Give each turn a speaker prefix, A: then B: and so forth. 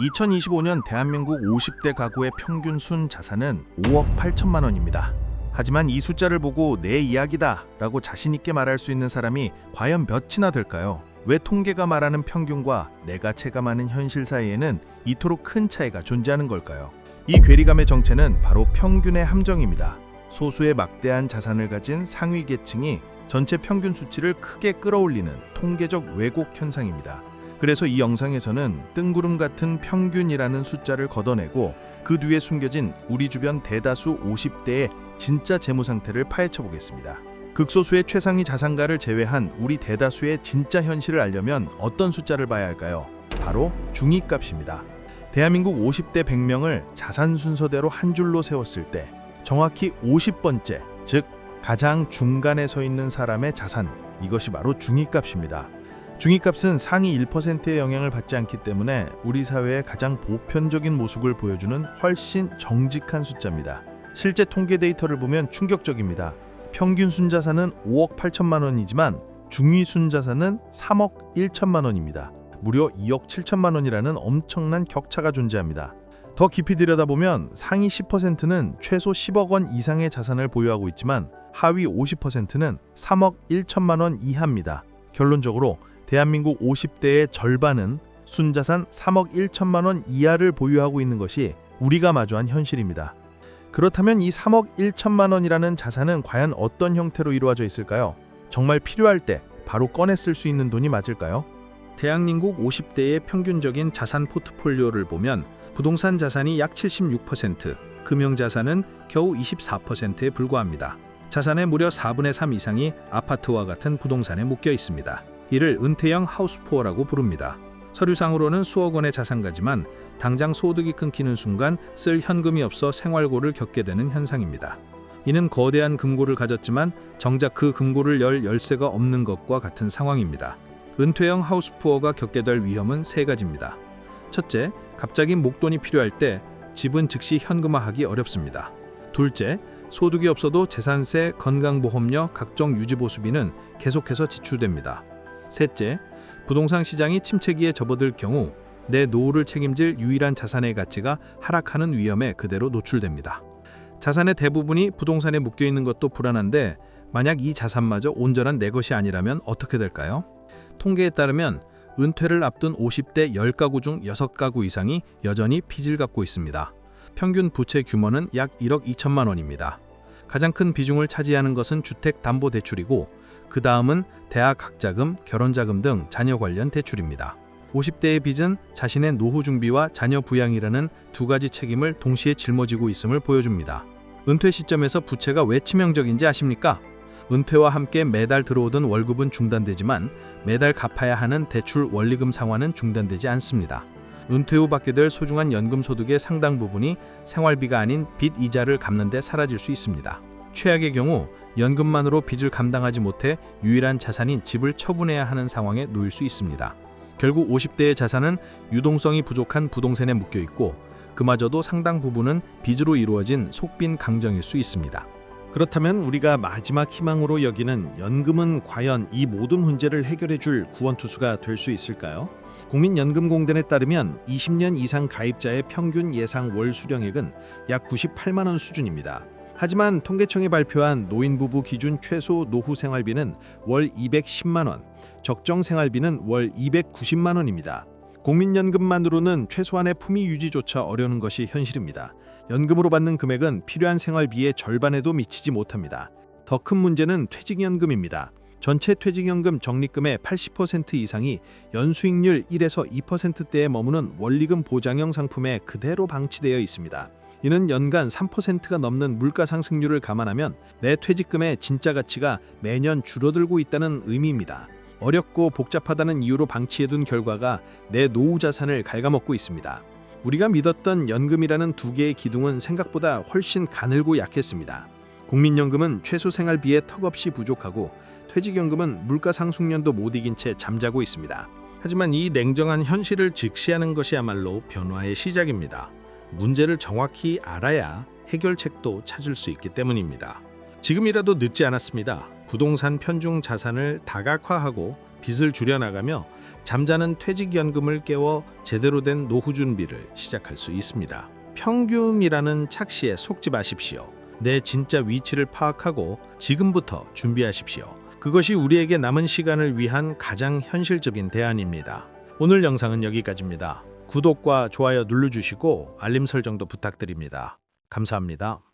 A: 2025년 대한민국 50대 가구의 평균 순 자산은 5억 8천만 원입니다. 하지만 이 숫자를 보고 내 이야기다 라고 자신 있게 말할 수 있는 사람이 과연 몇이나 될까요? 왜 통계가 말하는 평균과 내가 체감하는 현실 사이에는 이토록 큰 차이가 존재하는 걸까요? 이 괴리감의 정체는 바로 평균의 함정입니다. 소수의 막대한 자산을 가진 상위 계층이 전체 평균 수치를 크게 끌어올리는 통계적 왜곡 현상입니다. 그래서 이 영상에서는 뜬구름 같은 평균이라는 숫자를 걷어내고 그 뒤에 숨겨진 우리 주변 대다수 50대의 진짜 재무 상태를 파헤쳐 보겠습니다. 극소수의 최상위 자산가를 제외한 우리 대다수의 진짜 현실을 알려면 어떤 숫자를 봐야 할까요? 바로 중위값입니다. 대한민국 50대 100명을 자산 순서대로 한 줄로 세웠을 때 정확히 50번째, 즉 가장 중간에 서 있는 사람의 자산, 이것이 바로 중위값입니다. 중위값은 상위 1%의 영향을 받지 않기 때문에 우리 사회의 가장 보편적인 모습을 보여주는 훨씬 정직한 숫자입니다. 실제 통계 데이터를 보면 충격적입니다. 평균 순자산은 5억 8천만 원이지만 중위 순자산은 3억 1천만 원입니다. 무려 2억 7천만 원이라는 엄청난 격차가 존재합니다. 더 깊이 들여다보면 상위 10%는 최소 10억 원 이상의 자산을 보유하고 있지만 하위 50%는 3억 1천만 원 이하입니다. 결론적으로 대한민국 50대의 절반은 순자산 3억 1천만 원 이하를 보유하고 있는 것이 우리가 마주한 현실입니다. 그렇다면 이 3억 1천만 원이라는 자산은 과연 어떤 형태로 이루어져 있을까요? 정말 필요할 때 바로 꺼내 쓸 수 있는 돈이 맞을까요? 대한민국 50대의 평균적인 자산 포트폴리오를 보면 부동산 자산이 약 76%, 금융 자산은 겨우 24%에 불과합니다. 자산의 무려 4분의 3 이상이 아파트와 같은 부동산에 묶여 있습니다. 이를 은퇴형 하우스푸어라고 부릅니다. 서류상으로는 수억 원의 자산가지만 당장 소득이 끊기는 순간 쓸 현금이 없어 생활고를 겪게 되는 현상입니다. 이는 거대한 금고를 가졌지만 정작 그 금고를 열 열쇠가 없는 것과 같은 상황입니다. 은퇴형 하우스푸어가 겪게 될 위험은 세 가지입니다. 첫째, 갑자기 목돈이 필요할 때 집은 즉시 현금화하기 어렵습니다. 둘째, 소득이 없어도 재산세, 건강보험료, 각종 유지보수비는 계속해서 지출됩니다. 셋째, 부동산 시장이 침체기에 접어들 경우 내 노후를 책임질 유일한 자산의 가치가 하락하는 위험에 그대로 노출됩니다. 자산의 대부분이 부동산에 묶여 있는 것도 불안한데 만약 이 자산마저 온전한 내 것이 아니라면 어떻게 될까요? 통계에 따르면 은퇴를 앞둔 50대 10가구 중 6가구 이상이 여전히 빚을 갚고 있습니다. 평균 부채 규모는 약 1억 2천만 원입니다. 가장 큰 비중을 차지하는 것은 주택담보대출이고 그 다음은 대학 학자금, 결혼자금 등 자녀 관련 대출입니다. 50대의 빚은 자신의 노후 준비와 자녀 부양이라는 두 가지 책임을 동시에 짊어지고 있음을 보여줍니다. 은퇴 시점에서 부채가 왜 치명적인지 아십니까? 은퇴와 함께 매달 들어오던 월급은 중단되지만 매달 갚아야 하는 대출 원리금 상환은 중단되지 않습니다. 은퇴 후 받게 될 소중한 연금 소득의 상당 부분이 생활비가 아닌 빚 이자를 갚는 데 사라질 수 있습니다. 최악의 경우 연금만으로 빚을 감당하지 못해 유일한 자산인 집을 처분해야 하는 상황에 놓일 수 있습니다. 결국 50대의 자산은 유동성이 부족한 부동산에 묶여 있고 그마저도 상당 부분은 빚으로 이루어진 속빈 강정일 수 있습니다. 그렇다면 우리가 마지막 희망으로 여기는 연금은 과연 이 모든 문제를 해결해 줄 구원투수가 될 수 있을까요? 국민연금공단에 따르면 20년 이상 가입자의 평균 예상 월 수령액은 약 98만 원 수준입니다. 하지만 통계청이 발표한 노인 부부 기준 최소 노후 생활비는 월 210만 원, 적정 생활비는 월 290만 원입니다. 국민연금만으로는 최소한의 품위 유지조차 어려운 것이 현실입니다. 연금으로 받는 금액은 필요한 생활비의 절반에도 미치지 못합니다. 더 큰 문제는 퇴직연금입니다. 전체 퇴직연금 적립금의 80% 이상이 연수익률 1에서 2%대에 머무는 원리금 보장형 상품에 그대로 방치되어 있습니다. 이는 연간 3%가 넘는 물가 상승률을 감안하면 내 퇴직금의 진짜 가치가 매년 줄어들고 있다는 의미입니다. 어렵고 복잡하다는 이유로 방치해둔 결과가 내 노후 자산을 갉아먹고 있습니다. 우리가 믿었던 연금이라는 두 개의 기둥은 생각보다 훨씬 가늘고 약했습니다. 국민연금은 최소 생활비에 턱없이 부족하고 퇴직연금은 물가 상승년도 못 이긴 채 잠자고 있습니다. 하지만 이 냉정한 현실을 직시하는 것이야말로 변화의 시작입니다. 문제를 정확히 알아야 해결책도 찾을 수 있기 때문입니다. 지금이라도 늦지 않았습니다. 부동산 편중 자산을 다각화하고 빚을 줄여나가며 잠자는 퇴직연금을 깨워 제대로 된 노후 준비를 시작할 수 있습니다. 평균이라는 착시에 속지 마십시오. 내 진짜 위치를 파악하고 지금부터 준비하십시오. 그것이 우리에게 남은 시간을 위한 가장 현실적인 대안입니다. 오늘 영상은 여기까지입니다. 구독과 좋아요 눌러주시고 알림 설정도 부탁드립니다. 감사합니다.